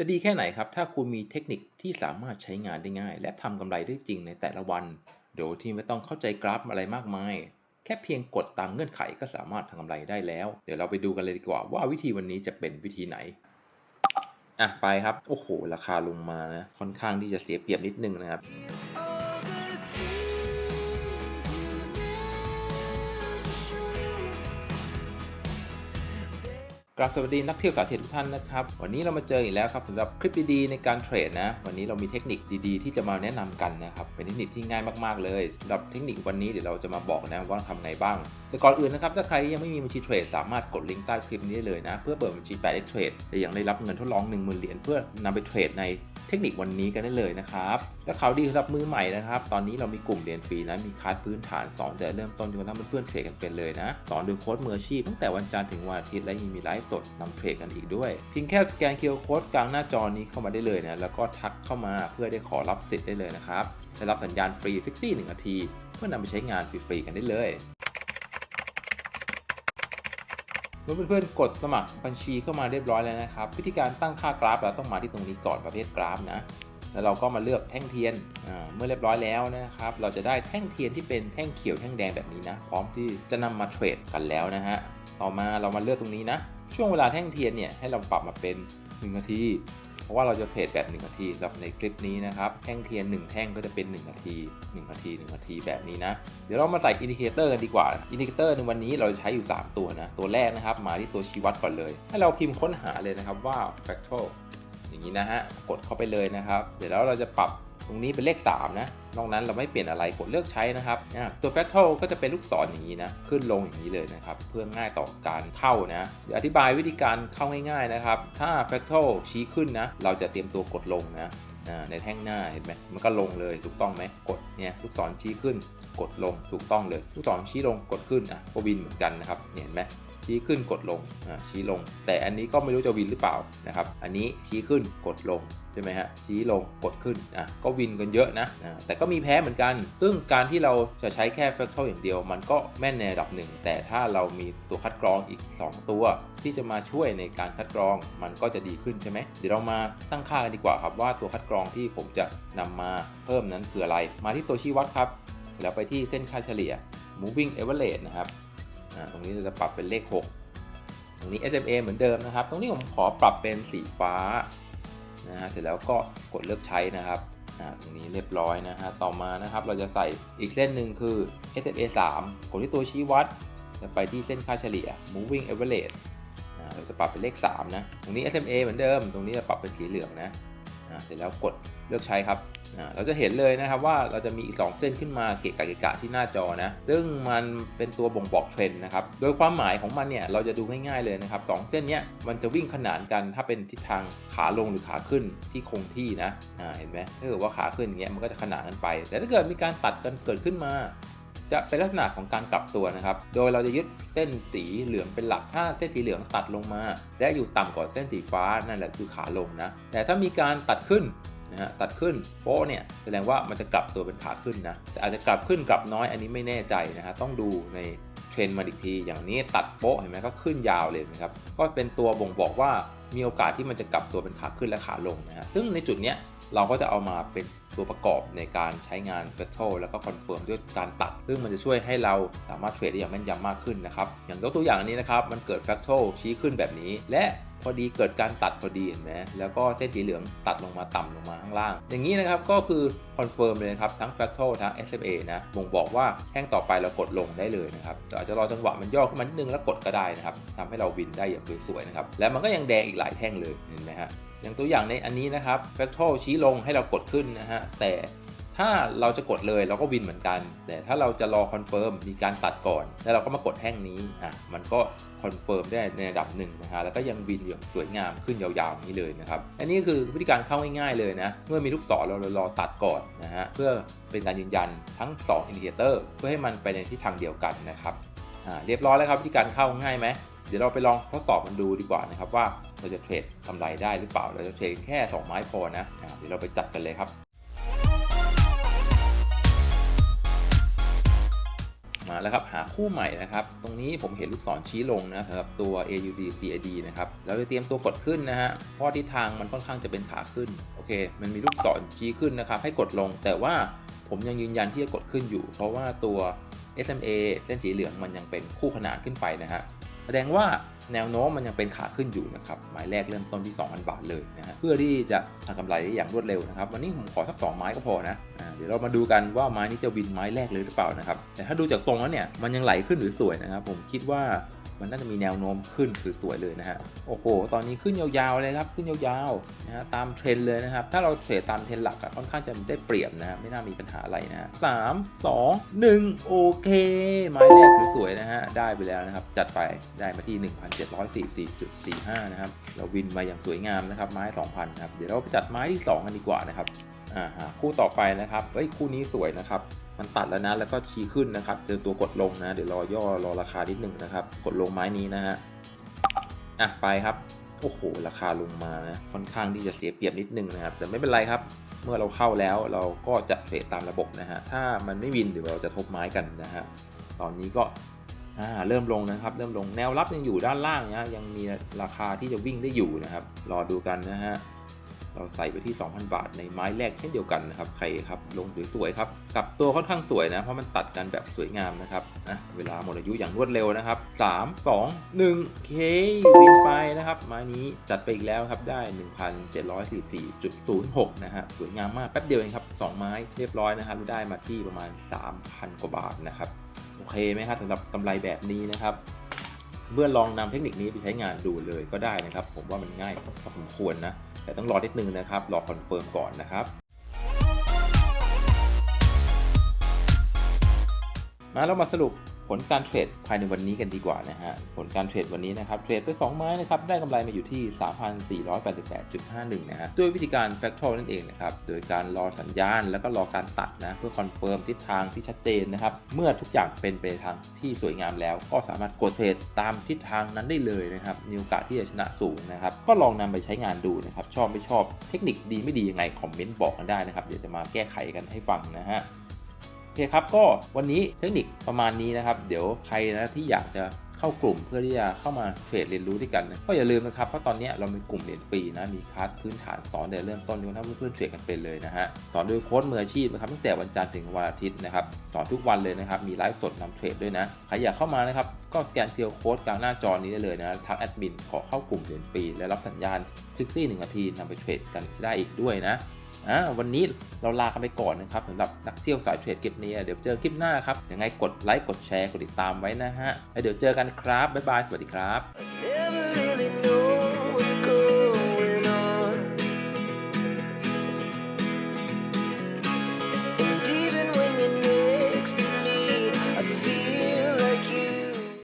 จะดีแค่ไหนครับ ถ้าคุณมีเทคนิคที่สามารถใช้งานได้ง่าย และทำกำไรได้จริงในแต่ละวัน โดยที่ไม่ต้องเข้าใจกราฟอะไรมากมาย แค่เพียงกดตามเงื่อนไขก็สามารถทำกำไรได้แล้ว เดี๋ยวเราไปดูกันเลยดีกว่าว่าวิธีวันนี้จะเป็นวิธีไหนอะไปครับ โอ้โห ราคาลงมานะค่อนข้างที่จะเสียเปรียบนิดนึงนะครับ กราบสวัสดีนักเที่ยวสาเทรดทุกท่านนะครับ วันนี้เรามาเจออีกแล้วครับสำหรับคลิปดีๆในการเทรดนะ วันนี้เรามีเทคนิคดีๆ ที่จะมาแนะนำกันนะครับ เป็นเทคนิคที่ง่ายมากๆเลยสำหรับเทคนิควันนี้เดี๋ยวเราจะมาบอกนะว่าทำไงบ้าง แต่ก่อนอื่นนะครับถ้าใครยังไม่มีบัญชีเทรดสามารถกดลิงก์ใต้คลิปนี้ได้เลยนะ เพื่อเปิดบัญชี 8x Trade และยังได้รับเงินทดลอง 10,000 เหรียญเพื่อนำไปเทรดใน เทคนิควันนี้กันได้เลยนะครับและข่าวดีสำหรับมือใหม่นะครับ ตอนนี้เรามีกลุ่มเรียนฟรีนะมีคลาสพื้นฐานสอนแต่เริ่มต้นจนกระทั่งเพื่อนๆเทรดกันเป็นเลยนะ สอนโดยโค้ดมืออาชีพตั้งแต่วันจันทร์ถึงวันอาทิตย์และยังมีไลฟ์สดนำเทรดกันอีกด้วยเพียงแค่สแกนเคอร์โค้ดกลางหน้าจอนี้เข้ามาได้เลยนะแล้วก็ทักเข้ามาเพื่อได้ขอรับสิทธิ์ได้เลยนะครับได้รับสัญญาณฟรีซิกซี่หนึ่งนาทีเพื่อนำไปใช้งานฟรีๆกันได้เลย เมื่อเพื่อนๆกดสมัครบัญชีเข้ามาเรียบร้อยแล้วนะครับ วิธีการตั้งค่ากราฟเราต้องมาที่ตรงนี้ก่อนประเภทกราฟนะแล้วเราก็มาเลือกแท่งเทียนเมื่อเรียบร้อยแล้วนะครับ เราจะได้แท่งเทียนที่เป็นแท่งเขียวแท่งแดงแบบนี้นะ พร้อมที่จะนำมาเทรดกันแล้วนะฮะ ต่อมาเรามาเลือกตรงนี้นะ ช่วงเวลาแท่งเทียนเนี่ยให้เราปรับมาเป็น 1 นาที เพราะว่าเราจะเทรดแบบ 1 นาทีสำหรับในคลิปนี้นะครับแท่งเทียน 1 แท่งก็จะเป็น 1 นาที 1 นาที 1 นาทีแบบนี้นะ เดี๋ยวเรามาใส่อินดิเคเตอร์กันดีกว่า อินดิเคเตอร์ในวันนี้เราจะใช้อยู่ 3 ตัวนะ ตัวแรกนะครับ มาที่ตัวชี้วัดก่อนเลย ให้เราพิมพ์ค้นหาเลยนะครับว่า fractal อย่างนี้นะฮะ กดเข้าไปเลยนะครับ เดี๋ยวแล้วเราจะปรับ ตรงนี้เป็นเลข 3 นะ นอกนั้นเราไม่เปลี่ยนอะไรกดเลือกใช้นะครับตัว fractal ก็จะเป็นลูกศรอย่างนี้นะ ขึ้นลงอย่างนี้เลยนะครับ เพื่อง่ายต่อการเข้านะเดี๋ยวอธิบายวิธีการเข้าง่ายๆนะครับ ถ้า fractal ชี้ขึ้นนะ เราจะเตรียมตัวกดลงนะในแท่งหน้าเห็นไหมมันก็ลงเลยถูกต้องไหมกดเนี่ยลูกศรชี้ขึ้น กดลงถูกต้องเลย ลูกศรชี้ลงกดขึ้นอะก็วินเหมือนกันนะครับเห็นไหม ชี้ขึ้นกดลงชี้ลง แต่อันนี้ก็ไม่รู้จะวินหรือเปล่านะครับ อันนี้ชี้ขึ้นกดลงใช่ไหมฮะชี้ลงกดขึ้นอะก็วินกันเยอะนะแต่ก็มีแพ้เหมือนกัน ซึ่งการที่เราจะใช้แค่ fractal อย่างเดียว มันก็แม่นในระดับหนึ่ง แต่ถ้าเรามีตัวคัดกรองอีก 2 ตัว ที่จะมาช่วยในการคัดกรองมันก็จะดีขึ้นใช่ไหมเดี๋ยวเรามาตั้งค่ากันดีกว่าครับว่าตัวคัดกรองที่ผมจะนำมาเพิ่มนั้นคืออะไร มาที่ตัวชี้วัดครับ แล้วไปที่เส้นค่าเฉลี่ย moving average นะครับ ตรงนี้เราจะปรับเป็นเลข 6 ตรงนี้ SMA เหมือนเดิมนะครับ ตรงนี้ผมขอปรับเป็นสีฟ้านะฮะเสร็จแล้วก็กดเลือกใช้นะครับตรงนี้เรียบร้อยนะฮะ ต่อมานะครับเราจะใส่อีกเส้นหนึ่งคือ SMA 3กดที่ตัวชี้วัดจะไปที่เส้นค่าเฉลี่ย moving average เราจะปรับเป็นเลข 3 นะ ตรงนี้ SMA เหมือนเดิม ตรงนี้จะปรับเป็นสีเหลืองนะเสร็จแล้วกดเลือกใช้ครับ เราจะเห็นเลยนะครับว่าเราจะมีอีก 2 เส้นขึ้นมาเกะกะเกะกะที่หน้าจอนะ ซึ่งมันเป็นตัวบ่งบอกเทรนด์นะครับ โดยความหมายของมันเนี่ยเราจะดูง่ายๆเลยนะครับสองเส้นนี้มันจะวิ่งขนานกันถ้าเป็นทิศทางขาลงหรือขาขึ้นที่คงที่นะเห็นไหมถ้าเกิดว่าขาขึ้นอย่างเงี้ยมันก็จะขนานกันไป แต่ถ้าเกิดมีการตัดกันเกิดขึ้นมาจะเป็นลักษณะของการกลับตัวนะครับ โดยเราจะยึดเส้นสีเหลืองเป็นหลัก ถ้าเส้นสีเหลืองตัดลงมา และอยู่ต่ำกว่าเส้นสีฟ้านั่นแหละคือขาลงนะ แต่ถ้ามีการตัดขึ้น นะฮะตัดขึ้นโป๊ะเนี่ยแสดงว่ามันจะกลับตัวเป็นขาขึ้นนะแต่อาจจะกลับขึ้นกลับน้อยอันนี้ไม่แน่ใจนะฮะต้องดูในเทรนด์มาอีกที อย่างนี้ตัดโป๊ะเห็นไหมก็ขึ้นยาวเลยนะครับก็เป็นตัวบ่งบอกว่ามีโอกาสที่มันจะกลับตัวเป็นขาขึ้นและขาลงนะฮะซึ่งในจุดเนี้ย เราก็จะเอามาเป็นตัวประกอบในการใช้งาน f r a c t a l แล้วก็คอนเฟิร์มด้วยการตัด ซึ่งมันจะช่วยให้เราสามารถเทรดได้อย่างแม่นยำมากขึ้นนะครับ อย่างยกตัวอย่างอันนี้นะครับ มันเกิด f r a c t a l ชี้ขึ้นแบบนี้ และพอดีเกิดการตัดพอดีเห็นไหมแล้วก็เส้นสีเหลืองตัดลงมาต่ำลงมาข้างล่าง อย่างนี้นะครับก็คือคอนเฟิร์มเลยครับทั้ง f r a c t a l ทั้ง SMA นะบ่งบอกว่าแท่งต่อไปเรากดลงได้เลยนะครับอาจจะรอจังหวะมันย่อขึ้นมานิดนึงแล้วกดก็ได้นะครับทำให้เราวินได้อย่างสวยๆนะครับ และมันก็ยังแดงอีกหลายแท่งเลยเห็นไหมฮะ อย่างตัวอย่างในอันนี้นะครับ fractal ชี้ลงให้เรากดขึ้นนะฮะ แต่ถ้าเราจะกดเลยเราก็วินเหมือนกัน แต่ถ้าเราจะรอคอนเฟิร์มมีการตัดก่อน แล้วเราก็มากดแท่งนี้อะมันก็คอนเฟิร์มได้ในระดับหนึ่งนะฮะแล้วก็ยังวินอย่างสวยงามขึ้นยาวๆนี้เลยนะครับอันนี้คือวิธีการเข้าง่ายๆเลยนะเมื่อมีลูกศรเรารอตัดก่อนนะฮะเพื่อเป็นการยืนยันทั้ง2อินดิเคเตอร์เพื่อให้มันไปในทิศทางเดียวกันนะครับอ่าเรียบร้อยแล้วครับวิธีการเข้าง่ายไหมเดี๋ยวเราไปลองทดสอบมันดูดีกว่านะครับว่า เราจะเทรดกำไรได้หรือเปล่า เราจะเทรดแค่ 2 ไม้พอนะเดี๋ยวเราไปจัดกันเลยครับมาแล้วครับหาคู่ใหม่นะครับ ตรงนี้ผมเห็นลูกศรชี้ลงนะสำหรับตัว AUD CAD นะครับแล้วจะเตรียมตัวกดขึ้นนะฮะเพราะทิศทางมันค่อนข้างจะเป็นขาขึ้นโอเค มันมีลูกศรชี้ขึ้นนะครับให้กดลง แต่ว่าผมยังยืนยันที่จะกดขึ้นอยู่ เพราะว่าตัว SMA เส้นสีเหลืองมันยังเป็นคู่ขนานขึ้นไปนะฮะแสดงว่า แนวโน้มมันยังเป็นขาขึ้นอยู่นะครับหมายแรกเริ่มต้นที่ 2,000 บาทเลยนะฮะเพื่อที่จะทำกำไรได้อย่างรวดเร็วนะครับวันนี้ผมขอสัก 2 ไม้ก็พอนะอ่าเดี๋ยวเรามาดูกันว่าไม้นี้จะวินไม้แรกเลยหรือเปล่านะครับแต่ถ้าดูจากทรงแล้วเนี่ยมันยังไหลขึ้นหรือสวยนะครับผมคิดว่า มันน่าจะมีแนวโน้มขึ้นคือสวยเลยนะฮะโอ้โห ตอนนี้ขึ้นยาวๆเลยครับขึ้นยาวๆนะฮะตามเทรนเลยนะครับ ถ้าเราเทรดตามเทรนหลักอะค่อนข้างจะได้เปรียบนะฮะไม่น่ามีปัญหาอะไรนะฮะสามสองหนึ่งโอเคไม้แรกสวยๆนะฮะได้ไปแล้วนะครับ จัดไปได้มาที่ 1,744.45 นะครับเราวินมาอย่างสวยงามนะครับไม้ 2,000นะครับเดี๋ยวเราไปจัดไม้ที่ 2 กันดีกว่านะครับอ่าฮะคู่ต่อไปนะครับเฮ้ยคู่นี้สวยนะครับ มันตัดแล้วนะ แล้วก็ชี้ขึ้นนะครับเจอตัวกดลงนะ เดี๋ยวรอย่อรอราคานิดหนึ่งนะครับ กดลงไม้นี้นะฮะ อะไปครับ โอ้โห ราคาลงมานะ ค่อนข้างที่จะเสียเปรียบนิดนึงนะครับ แต่ไม่เป็นไรครับ เมื่อเราเข้าแล้วเราก็จะเทรดตามระบบนะฮะ ถ้ามันไม่วินเดี๋ยวเราจะทบไม้กันนะฮะ ตอนนี้ก็อ่าเริ่มลงนะครับ เริ่มลง แนวรับยังอยู่ด้านล่างนะยังมีราคาที่จะวิ่งได้อยู่นะครับ รอดูกันนะฮะ เราใส่ไปที่ 2,000 บาทในไม้แรกเช่นเดียวกันนะครับใครครับลงสวยๆครับกับตัวค่อนข้างสวยนะเพราะมันตัดกันแบบสวยงามนะครับนะเวลาหมดอายุอย่างรวดเร็วนะครับ3 2 1เควินไปนะครับไม้นี้จัดไปอีกแล้วครับได้ 1,744.06 นะฮะสวยงามมากแป๊บเดียวเองครับ 2 ไม้เรียบร้อยนะครับได้มาที่ประมาณ 3,000 กว่าบาทนะครับโอเคไหมครับสำหรับกำไรแบบนี้นะครับ เมื่อลองนำเทคนิคนี้ไปใช้งานดูเลยก็ได้นะครับ ผมว่ามันง่ายพอสมควรนะ แต่ต้องรอนิดนึงนะครับ รอคอนเฟิร์มก่อนนะครับ มาเรามาสรุป ผลการเทรดภายในวันนี้กันดีกว่านะฮะ ผลการเทรดวันนี้นะครับ เทรดไป 2 ไม้นะครับ ได้กำไรมาอยู่ที่ 3,488.51 นะฮะ ด้วยวิธีการ Fractal นั่นเองนะครับ โดยการรอสัญญาณแล้วก็รอการตัดนะ เพื่อคอนเฟิร์มทิศทางที่ชัดเจนนะครับ เมื่อทุกอย่างเป็นไปในทางที่สวยงามแล้ว ก็สามารถกดเทรดตามทิศทางนั้นได้เลยนะครับ มีโอกาสที่จะชนะสูงนะครับ ก็ลองนำไปใช้งานดูนะครับ ชอบไม่ชอบ เทคนิคดีไม่ดียังไงคอมเมนต์บอกกันได้นะครับ เดี๋ยวจะมาแก้ไขกันให้ฟังนะฮะ เคครับก็วันนี้เทคนิคประมาณนี้นะครับ เดี๋ยวใครนะที่อยากจะเข้ากลุ่มเพื่อที่จะเข้ามาเทรดเรียนรู้ด้วยกันนะก็อย่าลืมนะครับเพราะตอนนี้เรามีกลุ่มเรียนฟรีนะมีคลาสพื้นฐานสอนแต่เริ่มต้นจนถ้าเพื่อนๆเทรดกันเป็นเลยนะฮะสอนโดยโค้ชมืออาชีพนะครับตั้งแต่วันจันทร์ถึงวันอาทิตย์นะครับสอนทุกวันเลยนะครับมีไลฟ์สดนำเทรดด้วยนะใครอยากเข้ามานะครับก็สแกนเพียวโค้ดกลางหน้าจอนี้ได้เลยนะทักแอดมินขอเข้ากลุ่มเรียนฟรีและรับสัญญาณทริกซี่หนึ่งนาทีนำไปเทรดกันได้อีกด้วยนะ อ่าวันนี้เราลากันไปก่อนนะครับสำหรับนักเที่ยวสายเทรดคลิปนี้ เดี๋ยวเจอคลิปหน้าครับยังไงกดไลค์กดแชร์กดติดตามไว้นะฮะแล้วเดี๋ยวเจอกันครับบ๊ายบายสวัสดีครับ